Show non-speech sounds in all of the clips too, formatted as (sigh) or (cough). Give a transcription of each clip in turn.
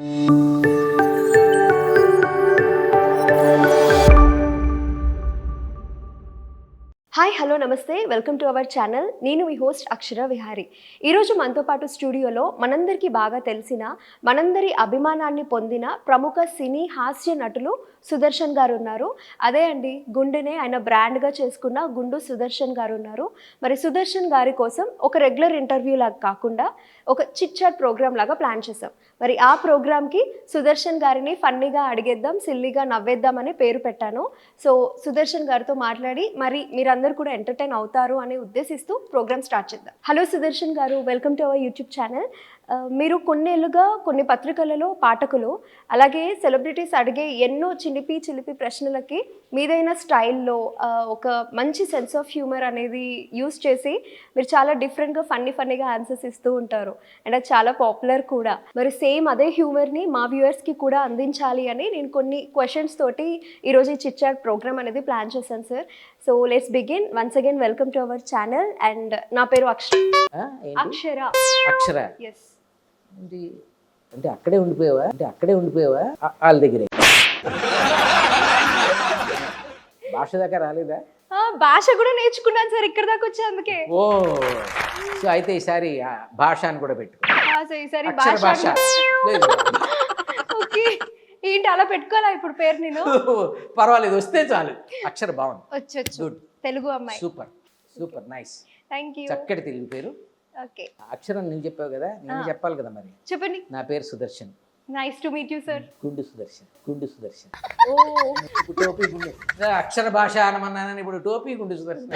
you. Hello నమస్తే. Welcome to our channel. నేను మీ హోస్ట్ అక్షర విహారి. ఈరోజు మనతో పాటు స్టూడియోలో మనందరికీ బాగా తెలిసిన మనందరి అభిమానాన్ని పొందిన ప్రముఖ సినీ హాస్య నటులు సుదర్శన్ గారు ఉన్నారు. అదే అండి గుండెనే ఆయన బ్రాండ్గా చేసుకున్న గుండు సుదర్శన్ గారు ఉన్నారు. మరి సుదర్శన్ గారి కోసం ఒక రెగ్యులర్ ఇంటర్వ్యూ లాగా కాకుండా ఒక చిట్ చాట్ ప్రోగ్రామ్ లాగా ప్లాన్ చేసాం మరి ఆ ప్రోగ్రామ్కి సుదర్శన్ గారిని ఫన్నీగా అడిగేద్దాం సిల్లీగా నవ్వేద్దాం అని పేరు పెట్టాను. సో సుదర్శన్ గారితో మాట్లాడి మరి మీరందరూ కూడా ఎంటర్టైన్ అవుతారు అని ఉద్దేశిస్తూ ప్రోగ్రామ్ స్టార్ట్ చేద్దాం. Hello Sudarshan garu welcome to our YouTube channel. మీరు కొన్నేళ్ళుగా కొన్ని పత్రికలలో పాఠకులు అలాగే సెలబ్రిటీస్ అడిగే ఎన్నో చిలిపి చిలిపి ప్రశ్నలకి మీదైన స్టైల్లో ఒక మంచి సెన్స్ ఆఫ్ హ్యూమర్ అనేది యూస్ చేసి మీరు చాలా డిఫరెంట్గా ఫన్నీ ఫన్నీగా ఆన్సర్స్ ఇస్తూ ఉంటారు. అండ్ అది చాలా పాపులర్ కూడా. మరి సేమ్ అదే హ్యూమర్ని మా వ్యూవర్స్కి కూడా అందించాలి అని నేను కొన్ని క్వశ్చన్స్ తోటి ఈరోజు ఈ చిట్చాట్ ప్రోగ్రామ్ అనేది ప్లాన్ చేశాను sir. So let's begin once again welcome to our channel and నా పేరు అక్ష ఆ, ఏంటి? అక్షర. అక్షర. ఎస్ అంటే అక్కడే ఉండిపోయావా? అంటే అక్కడే ఉండిపోయావా? వాళ్ళ దగ్గరే. భాష దాకా రాలేదా? భాష కూడా నేర్చుకున్నాను సార్ ఇక్కడ దాకా వచ్చి అందుకే. ఓ సో అయితే ఈసారి భాష అని కూడా పెట్టుకో. ఈసారి అక్షర భాష ఏంటి అలా పెట్టుకోవాలా ఇప్పుడు పేరు నేను? (laughs) పర్వాలేదు వస్తే చాలు. అక్షర బాగుంది వచ్చొచ్చు గుడ్ తెలుగు అమ్మాయి. Super super nice thank you చక్కటి తెలుగు పేరు. ఓకే అక్షరం నువ్వు చెప్పావు కదా నేను చెప్పాలి కదా మరి. చెప్పండి. నా పేరు Sudarshan. Nice to meet you sir Gundu Sudarshan Gundu Sudarshan ఓ ఇప్పుడు టోపీ గుండు. అక్షర భాష అనమన్నానని ఇప్పుడు టోపీ Gundu Sudarshan.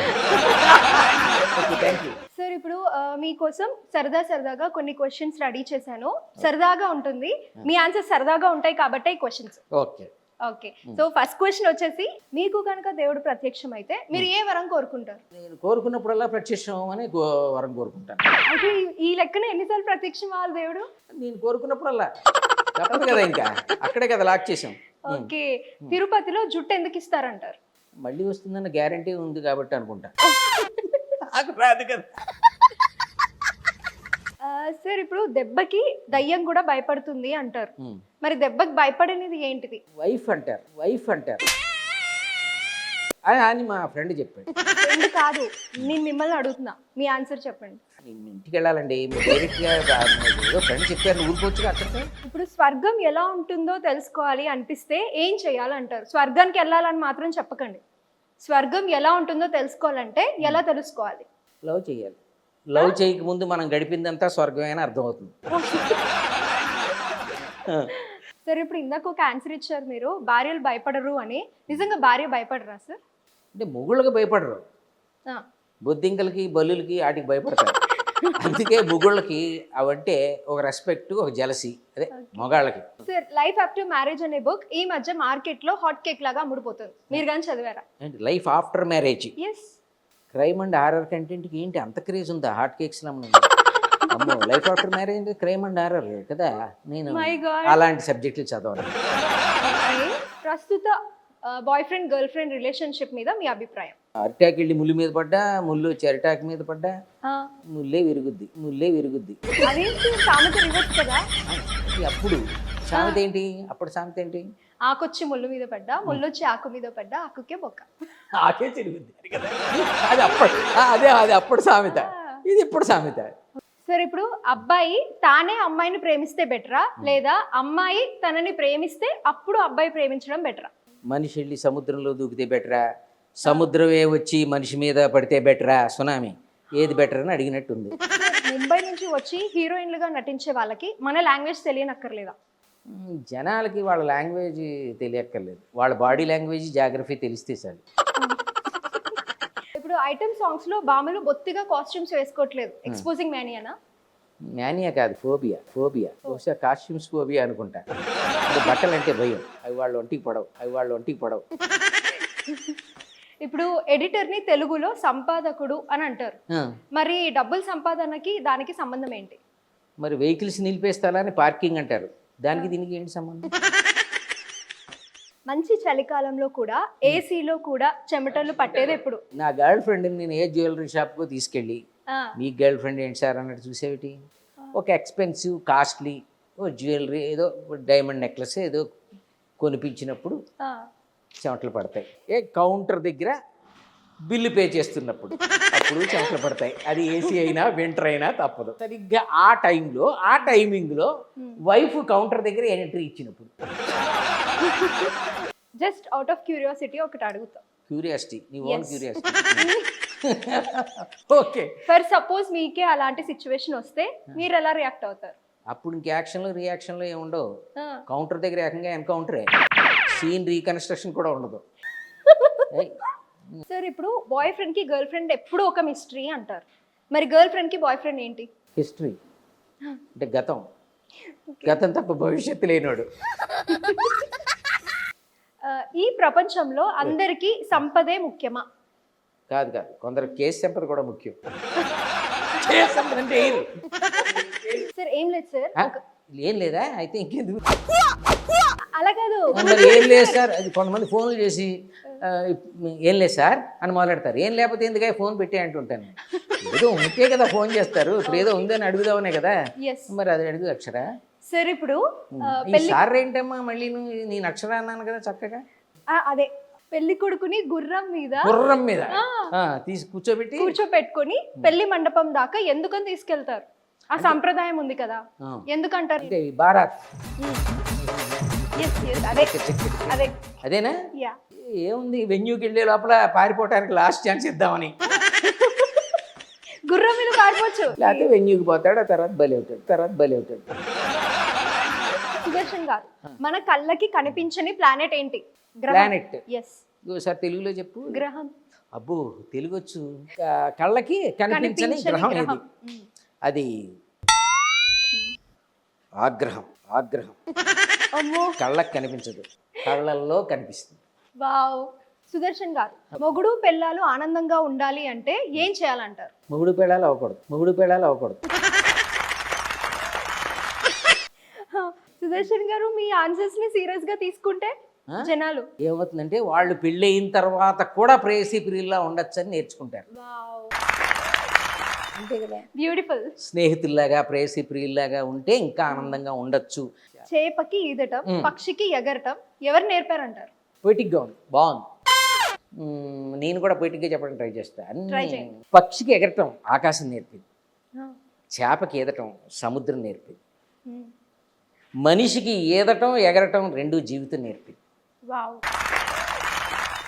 Okay thank you sir ఇప్పుడు ఆ, మీకోసం సరదా సరదాగా కొన్ని క్వశ్చన్స్ రెడీ చేశాను. సరదాగా ఉంటుంది. మీ ఆన్సర్ సరదాగా ఉంటాయి కాబట్టి ఈ questions okay okay so first question వచ్చేసి మీకు కనుక దేవుడు ప్రత్యక్షం అయితే మీరు ఏ వరం కోరుకుంటారు? నేను కోరుకున్నప్పుడల్లా ప్రత్యక్షం అని కో- వరం కోరుకుంటాను. అంటే ఈ- ఈ లెక్కన ఎన్నిసార్లు ప్రత్యక్షం అవ్వాలి దేవుడు? నేను కోరుకున్నప్పుడల్లా. తప్పదు కదా ఇంకా. అక్కడే కదా లాక్ చేసాం (laughs) ఓకే. తిరుపతిలో జుట్టు ఎందుకు ఇస్తారంటారు? మళ్ళీ వస్తుందన్న గ్యారంటీ ఉంది కాబట్టి అనుకుంటా. నాకు రాదు కదా. సార్ ఇప్పుడు దెబ్బకి దయ్యం కూడా భయపడుతుంది అంటారు. మరి దెబ్బకి భయపడేది ఏంటిది? వైఫ్ అంటారు. వైఫ్ అంటారు. అని మా ఫ్రెండ్ చెప్పాడు. కాదు నేను మిమ్మల్ని అడుగుతున్నా. మీ ఆన్సర్ చెప్పండి. ఇంటికి వెళ్ళాలండి డైరెక్ట్గా ఏదో ఫ్రెండ్ చెప్పారు ఊరుకోవచ్చు అక్కడికి? ఇప్పుడు స్వర్గం ఎలా ఉంటుందో తెలుసుకోవాలి అనిపిస్తే ఏం చేయాలంటారు? స్వర్గానికి వెళ్ళాలని మాత్రం చెప్పకండి. స్వర్గం ఎలా ఉంటుందో తెలుసుకోవాలంటే ఎలా తెలుసుకోవాలి? లవ్ చేయాలి. లవ్ చేయక ముందు మనం గడిపిందంతా స్వర్గమే అని అర్థమవుతుంది. సార్ ఇప్పుడు ఇందాక ఒక ఆన్సర్ ఇచ్చారు మీరు. భార్యలు భయపడరు అని. నిజంగా భార్య భయపడరా సార్? అంటే మొగుళ్ళకి భయపడరు. బొద్దింకలకి బల్లులకి వాటికి భయపడతారు. అందుకే మొగుళ్ళకి అవంటే ఒక రెస్పెక్ట్ ఒక జలసి అదే మగాళ్ళకి. సార్ లైఫ్ ఆఫ్టర్ మ్యారేజ్ అనే బుక్ ఈ మధ్య మార్కెట్లో హాట్ కేక్ లాగా అమ్ముడుపోతుంది మీరు కానీ చదివారా? Life after marriage is crime and horror కంటెంట్కి ఏంటి? అంత క్రేజ్ ఉందా? హాట్ కేక్స్ అమ్మో life after marriage crime and horror కదా? నేను. అలాంటి సబ్జెక్టులు చదవాలి ప్రస్తుత boy friend girl friend relationship మీద మీ అభిప్రాయం. అరిటాకు వెళ్ళి ముళ్ళు మీద పడ్డా ముళ్ళు వచ్చి అరిటాకు మీద పడ్డా ముల్లే విరుగుద్ది ముల్లే విరుగుద్ది. అప్పుడు. సామెత ఏంటి? అప్పుడు సామెత ఏంటి? ఆకొచ్చి ముళ్ళు మీద పడ్డా ముళ్ళు వచ్చి ఆకు మీద పడ్డా ఆకుకే బొక్క. ఆకే తిరుగుద్ది. అది అప్పుడు. అదే అది అప్పుడు సామెత. ఇది ఇప్పుడు సామెత. సరే ఇప్పుడు అబ్బాయి తానే అమ్మాయిని ప్రేమిస్తే బెటరా? లేదా అమ్మాయి తనని ప్రేమిస్తే అప్పుడు అబ్బాయి ప్రేమించడం బెటరా? మనిషి వెళ్ళి సముద్రంలో దూకితే బెటరా? సముద్రమే వచ్చి మనిషి మీద పడితే బెటరా సునామీ. ఏది బెటర్ అని అడిగినట్టుంది. ముంబై నుంచి వచ్చి హీరోయిన్లుగా నటించే వాళ్ళకి మన లాంగ్వేజ్ తెలియనక్కర్లేదా? జనాలకి వాళ్ళ లాంగ్వేజ్ తెలియక్కర్లేదు. వాళ్ళ బాడీ లాంగ్వేజ్ జాగ్రఫీ తెలిస్తే చాలు. ఇప్పుడు ఐటమ్ సాంగ్స్లో బామలు బొత్తిగా కాస్ట్యూమ్స్ వేసుకోవట్లేదు. ఎక్స్పోజింగ్ మేనియానా మ్యానియా కాదు ఫోబియా ఫోబియా బహుశా కాస్ట్యూమ్స్ ఫోబియా అనుకుంటా. బట్టలు అంటే భయం. అవి వాళ్ళ ఒంటికి పడవు అవి వాళ్ళ ఒంటికి పడవు. (laughs) ఇప్పుడు ఎడిటర్ని తెలుగులో సంపాదకుడు అని అంటారు. మరి డబ్బుల సంపాదనకి దానికి సంబంధం ఏంటి? మరి వెహికల్స్ నిలిపేస్తాలని పార్కింగ్ అంటారు. దానికి దీనికి ఏంటి సంబంధం? మంచి చలికాలంలో కూడా ఏసీలో కూడా చెమటలు పట్టేది ఎప్పుడు? నా గర్ల్ ఫ్రెండ్ని నేను ఏ జ్యువెలరీ షాప్కు తీసుకెళ్ళి మీ గర్ల్ ఫ్రెండ్ ఏంటి సార్ అన్నట్టు చూసేవిటి? ఒక ఎక్స్పెన్సివ్ కాస్ట్లీ ఓ జ్యువెలరీ ఏదో డైమండ్ నెక్లెస్ ఏదో కొనిపించినప్పుడు చెమటలు పడతాయి. ఏ కౌంటర్ దగ్గర బిల్లు పే చేస్తున్నప్పుడు అప్పుడు చెమటలు పడతాయి. అది ఏసీ అయినా వింటర్ అయినా తప్పదు. సరిగ్గా ఆ టైంలో ఆ టైమింగ్లో వైఫ్ కౌంటర్ దగ్గర ఎంట్రీ ఇచ్చినప్పుడు. జస్ట్ అవుట్ ఆఫ్ క్యూరియాసిటీ ఒకటి అడుగుతా. క్యూరియాసిటీ నీ own. Curiosity. (laughs) Okay. For suppose మీకే అలాంటి సిచ్యువేషన్ వస్తే మీరు ఎలా రియాక్ట్ అవుతారు? అప్పుడు ఇంక యాక్షన్లు రియాక్షన్లు ఏమి ఉండవు ఆ, కౌంటర్ దగ్గర ఏకంగా ఎన్కౌంటరే. సీన్ రీకన్స్ట్రక్షన్ కూడా ఉండదు. (laughs) సార్ ఇప్పుడు బాయ్ ఫ్రెండ్కి గర్ల్ ఫ్రెండ్ ఎప్పుడూ ఒక మిస్టరీ అంటారు. మరి గర్ల్ ఫ్రెండ్కి బాయ్ ఫ్రెండ్ ఏంటి? హిస్టరీ అంటే గతం. గతం తప్ప భవిష్యత్తు లేనోడు ఆ, (laughs) ఈ ప్రపంచంలో అందరికీ సంపదే ముఖ్యమా? కాదు కాదు. కొందరు కేసు సంపద కూడా ముఖ్యం? (laughs) సార్ ఏం? లేదు సార్ ఏం లేదా? అయితే ఇంకెందుకు అలా కాదు. మరి ఏం లేదు సార్ అది కొంతమంది ఫోన్లు చేసి ఏం లేదు సార్ అని మొదలెడతారు. ఏం లేకపోతే ఎందుకు ఫోన్ పెట్టి అంటుంటాను. ఏదో ఉంటే కదా ఫోన్ చేస్తారు. ఇప్పుడు ఏదో ఉందని అడుగుదామనే కదా. మరి అది అడుగు అక్షర. సార్ ఇప్పుడు సార్ ఏంటమ్మా మళ్ళీ నువ్వు నేను అక్షర అన్నాను కదా చక్కగా? అదే. పెళ్ళి కొడుకుని గుర్రం మీద గుర్రం మీద. తీసి కూర్చోబెట్టి కూర్చోపెట్టుకొని పెళ్ళి మండపం దాకా ఎందుకని తీసుకెళ్తారు? ఆ సంప్రదాయం ఉంది కదా. ఎందుకంటారు? బారాత్. అదే అదే. అదేనా? ఏముంది వెన్యూకి వెళ్ళే లోపల పారిపోవటానికి లాస్ట్ ఛాన్స్ ఇద్దామని. గుర్రం మీద పారిపోవచ్చు. లేకపోతే వెన్యూకి పోతాడు ఆ తర్వాత బలి అవుతాడు తర్వాత బలి అవుతాడు. సుదర్శన్ గారు మన కళ్ళకి కనిపించని ప్లానెట్ ఏంటి? ప్లానెట్ ఎస్ ఒకసారి తెలుగులో చెప్పు. గ్రహం. అబ్బో తెలుగు వచ్చు ఆ, కళ్ళకి కనిపించని గ్రహం మ్మ్. అది ఆగ్రహం ఆగ్రహం. కళ్ళకి కనిపించదు. కళ్ళల్లో కనిపిస్తుంది. వావ్. సుదర్శన్ గారు మొగుడు పెళ్ళాలు ఆనందంగా ఉండాలి అంటే ఏం చేయాలంటారు? మొగుడు పేడాలు అవ్వకూడదు. మొగుడు పేడాలు అవ్వకూడదు. సుదర్శన్ గారు మీ ఆన్సర్స్ని సీరియస్గా తీసుకుంటే? జనాలు? ఏమవుతుందంటే వాళ్ళు పెళ్ళి అయిన తర్వాత కూడా ప్రేయసీ ప్రియుల్లా ఉండొచ్చని నేర్చుకుంటారు. బ్యూటిఫుల్ స్నేహితుల్లాగా ప్రేయసీ ప్రియుల్లాగా ఉంటే ఇంకా ఆనందంగా ఉండొచ్చు. చేపకి ఈదటం. పక్షికి ఎగరటం ఎవరు నేర్పారంటారు? పొయిటిక్గా ఉంది. బాగుంది. నేను కూడా పొయిటిక్గా చెప్పడం ట్రై చేస్తా. Try అన్ని చేయండి. పక్షికి ఎగరటం ఆకాశం నేర్పింది. చేపకి ఈదటం సముద్రం నేర్పింది. మనిషికి ఈదటం ఎగరటం రెండు జీవితం నేర్పింది. వావ్.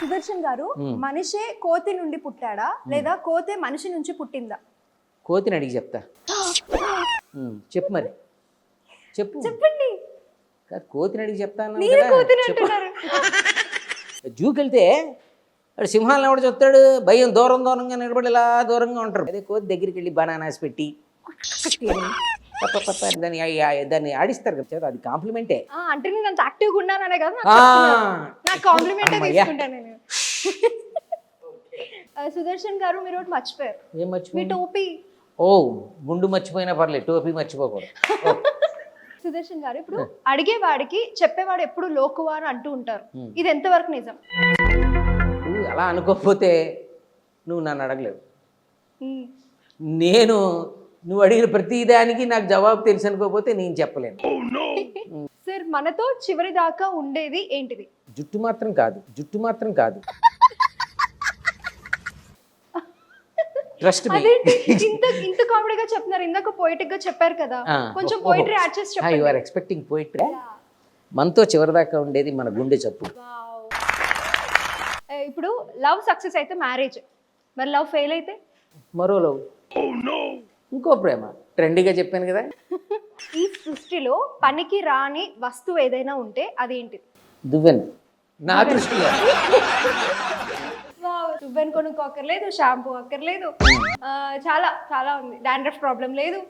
సుదర్శన్ గారు. మనిషే కోతి నుండి పుట్టాడా? లేదా కోతే మనిషి నుంచి పుట్టిందా? కోతిని అడిగి చెప్తా. చెప్పు మరి. చెప్పు. చెప్పండి. కాదు, కోతిని అడిగి చెప్తాను మీరు కదా. కోతిని చెప్పు. అంటున్నారు జూకి వెళ్తే వాడు సింహాలను ఎవడు చెప్తాడు భయం దూరం దూరంగా నిలబడి ఇలా దూరంగా ఉంటారు. అదే కోతి దగ్గరికి వెళ్ళి బనానాస్ పెట్టి పప్ప అని దాన్ని దాన్ని ఆడిస్తారు కదా. అది కాంప్లిమెంటే. ఆ, అంటే నేను అంత యాక్టివ్గా ఉన్నాననే కదా. నా కాంప్లిమెంట్. తీసుకుంటాను నేను. సుదర్శన్ గారు మీరు ఒకటి మర్చిపోయారు. ఏం మర్చిపోయి టోపీ. ఓ గుండు మర్చిపోయినా పర్లేదు. టోపీ మర్చిపోకూడదు. సుదర్శన్ గారు ఇప్పుడు అడిగేవాడికి చెప్పేవాడు ఎప్పుడు లోకువా అని అంటూ ఉంటారు. ఇది ఎంతవరకు నిజం? నువ్వు అలా అనుకోకపోతే నువ్వు నన్ను అడగలేవు. నేను నువ్వు అడిగిన ప్రతి దానికి నాకు జవాబు తెలుసు అనుకోకపోతే నేను చెప్పలేను. సార్ మనతో చివరి దాకా ఉండేది ఏంటిది? జుట్టు మాత్రం కాదు జుట్టు మాత్రం కాదు. (laughs) ట్రస్ట్ మీ (laughs) ఇంత ఇంత కామెడీగా చెప్తున్నారు. ఇందాక పోయిటిక్గా చెప్పారు కదా. కొంచెం పోయిటరీ యాడ్ చేసి యు చెప్పండి. ఆర్ ఎక్స్పెక్టింగ్ పోయిట్రీ మనతో చివరిదాకా ఉండేది మన గుండె చప్పు Wow. ఏ, ఇప్పుడు లవ్ సక్సెస్ అయితే మ్యారేజ్ మరి లవ్ ఫెయిల్ అయితే? మరో లవ్ ఇంకో ప్రేమ. ట్రెండీగా చెప్పాను కదా. ఈ సృష్టిలో పనికి రాని వస్తువు ఏదైనా ఉంటే అదేంటిది దువ్వెన. నా దృష్టిలో. (laughs) రుబ్బన్ కొనుక్కో అక్కర్లేదు షాంపూ అక్కర్లేదు. ఆ, చాలా చాలా ఉంది. డాండ్రఫ్ ప్రాబ్లం లేదు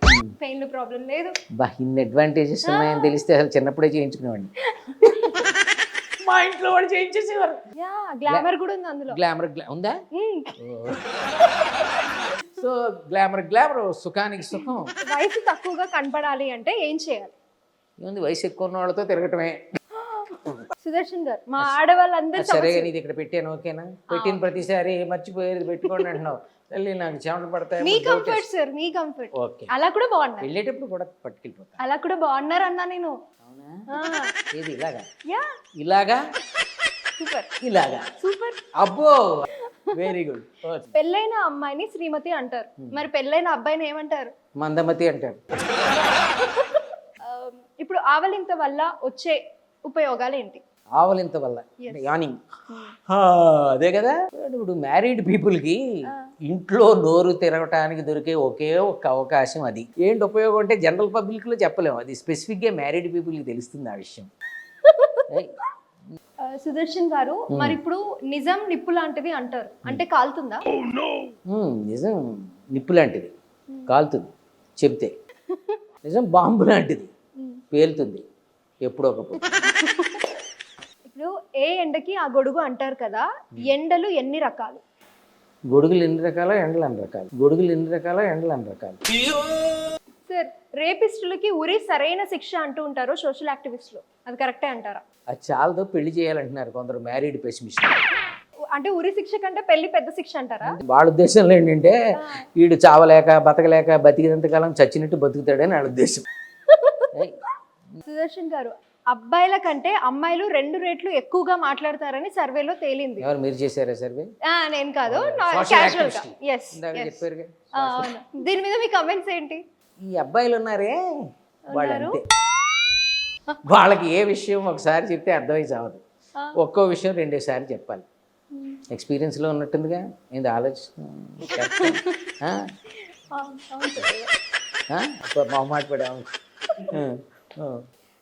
పెయిన్ ప్రాబ్లం లేదు. బా ఇన్ని అడ్వాంటేజెస్ ఉన్నాయని తెలిస్తే అసలు చిన్నప్పుడే చేయించుకునేవాడిని. (laughs) మా ఇంట్లో వాడు చేయించేసేవారు. యా గ్లామర్ కూడా ఉంది అందులో. గ్లామర్ గ్లా ఉందా? మ్మ్. (laughs) సో గ్లామర్ గ్లామర్ సుఖానికి సుఖం. వయసు తక్కువగా కనపడాలి అంటే ఏం చేయాలి? ఏముంది వయసు ఎక్కువ ఉన్న వాళ్ళతో తిరగటమే. సుదర్శన్ గారు మా ఆడవాళ్ళందరూ సరే కానీ ఇది ఇక్కడ పెట్టాను ఓకేనా? పెట్టిన ప్రతిసారి మర్చిపోయేది పెట్టుకోండి అంటున్నావు. తల్లి నాకు పడతాయి? మీ కంఫర్ట్ సార్ మీ కంఫర్ట్ ఓకే. అలా కూడా బాగున్నారు. వెళ్ళేటప్పుడు కూడా పట్టుకెళ్ళిపోతా. అలా కూడా బాగున్నారు అన్నా నేను. అవునా? ఏది ఇలాగా? యా. ఇలాగా? సూపర్. ఇలాగా? సూపర్. అబ్బో! వెరీ గుడ్ పెళ్ళైన అమ్మాయిని శ్రీమతి అంటారు. మరి పెళ్ళైన అబ్బాయిని ఏమంటారు? మందమతి అంటారు. (laughs) ఇప్పుడు ఆవలింత వల్ల వచ్చే ఉపయోగాలు ఏంటి ఆవలింత వల్ల యానింగ్. అదే కదా? ఇప్పుడు మ్యారీడ్ పీపుల్కి ఇంట్లో నోరు తిరగటానికి దొరికే ఒకే ఒక అవకాశం అది. ఏంటి ఉపయోగం అంటే జనరల్ పబ్లిక్లో చెప్పలేము అది స్పెసిఫిక్గా మ్యారీడ్ పీపుల్కి తెలుస్తుంది ఆ విషయం. (laughs) సుదర్శన్ గారు మరి ఇప్పుడు నిజం నిప్పు లాంటిది అంటారు. అంటే కాలుతుందా? ఉమ్, నిజం నిప్పు లాంటిది. కాలుతుంది. చెప్తే. (laughs) నిజం బాంబు లాంటిది. పేలుతుంది. ఎప్పుడో ఒకప్పుడు. ఇప్పుడు ఏ ఎండకి ఆ గొడుగు అంటారు కదా ఎండలు ఎన్ని రకాలు? గొడుగులు ఎన్ని రకాల ఎండలు అన్ని రకాలు? గొడుగులు ఎన్ని రకాల ఎండలు అన్ని రకాలు? సార్ రేపిస్టులకి ఉరి సరైన శిక్ష అంటూ ఉంటారు సోషల్ యాక్టివిస్టులు. అది కరెక్టే అంటారా? అది చాలతో పెళ్ళి చేయాలంటున్నారు కొందరు మ్యారీడ్ పెసిమిస్ట్. అంటే ఉరి శిక్ష కంటే పెళ్ళి పెద్ద శిక్ష అంటారా? వాళ్ళ ఉద్దేశంలో ఏంటంటే వీడు చావలేక బతకలేక బతికినంతకాలం చచ్చినట్టు బతుకుతాడని వాళ్ళ ఉద్దేశం. (laughs) సుదర్శన్ గారు అబ్బాయిల కంటే అమ్మాయిలు రెండు రేట్లు ఎక్కువగా మాట్లాడతారని సర్వేలో తేలింది. ఎవరు? మీరు చేశారా సర్వే? నేను కాదు క్యాజువల్గా. ఎస్ దీని మీద మీ కమెంట్స్ ఏంటి? ఈ అబ్బాయిలు ఉన్నారే? వాళ్ళు వాళ్ళకి ఏ విషయం ఒకసారి చెప్తే అర్థమై చావదు. ఒక్కో విషయం రెండోసారి చెప్పాలి. ఎక్స్పీరియన్స్లో ఉన్నట్టుందిగా? ఏంది ఆలోచిస్తున్నా? ఆ, అవును సార్. మొహమాట పడాము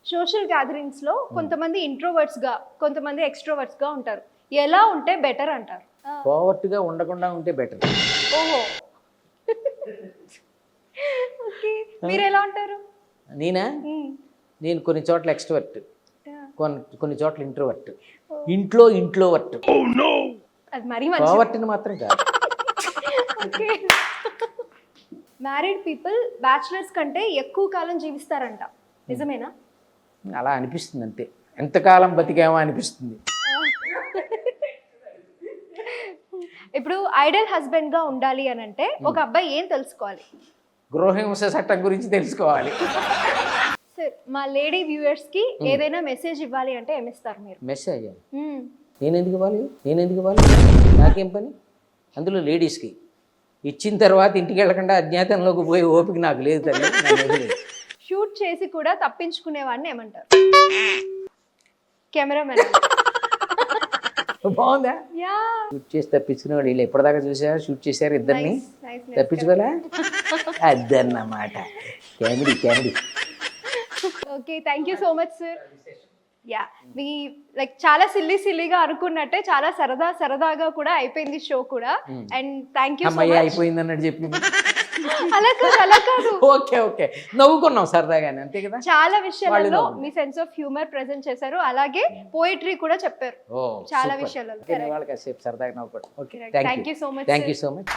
సోషల్ గ్యాదరింగ్స్లో కొంతమంది ఇంట్రోవర్ట్స్గా కొంతమంది ఎక్స్ట్రోవర్ట్స్గా ఉంటారు. ఎలా ఉంటే బెటర్ అంటారు? పోవర్ట్గా ఉండకుండా ఉంటే బెటర్ ఓహో. ఓకే. మీరు ఎలా ఉంటారు? నేనా? మ్మ్. నేను కొన్ని చోట్ల ఎక్స్ట్రోవర్ట్ కొన్ని కొన్ని చోట్ల ఇంట్రోవర్ట్ ఇంట్లో ఇంట్లో వర్ట్ అది మరీ మంచి పోవర్ట్ని మాత్రం కాదు. ఓకే. మ్యారీడ్ పీపుల్ బ్యాచులర్స్ కంటే ఎక్కువ కాలం జీవిస్తారంట. నిజమేనా? అలా అనిపిస్తుంది అంతే. ఎంతకాలం బతికామో అనిపిస్తుంది. ఇప్పుడు ఐడల్ హస్బెండ్గా ఉండాలి అని అంటే ఒక అబ్బాయి ఏం తెలుసుకోవాలి? గృహహింస చట్టం గురించి తెలుసుకోవాలి. సార్ మా లేడీ వ్యూవర్స్కి ఏదైనా మెసేజ్ ఇవ్వాలి అంటే ఏమిస్తారు మీరు? మెసేజ్. నేను ఎందుకు ఇవ్వాలి? నేను ఎందుకు ఇవ్వాలి? నాకేం పని? అందులో లేడీస్కి. ఇచ్చిన తర్వాత ఇంటికి వెళ్ళకుండా అజ్ఞాతంలోకి పోయి ఓపిక నాకు లేదు తల్లి. షూట్ చేసి కూడా తప్పించుకునేవాడిని ఏమంటారు? కెమెరామెన్ బాగుందా? యా. షూట్ చేసి తప్పించుకునే వాళ్ళు ఎప్పటిదాకా చూసారు? షూట్ చేశారు ఇద్దరిని? తప్పించుకోలే అదన్నమాట. Comedy comedy okay thank you so much sir yeah me like చాలా సిల్లీ సిల్లీగా అనుకున్నట్టే చాలా సరదా సరదాగా కూడా అయిపోయింది షో కూడా. And thank you so much అయిపోయింది అన్నట్టు చెప్పింది. (laughs) అలా కాదు అలా కాదు. (laughs) Okay okay. నవ్వుకున్నాం సరదాగానే అంతే కదా? చాలా విషయాలలో. మీ సెన్స్ ఆఫ్ హ్యూమర్ ప్రెజెంట్ చేశారు. అలాగే పోయిటరీ కూడా చెప్పారు. చాలా. విషయాలలో. సరదాగా Correct. Thank you so much, thank. You so much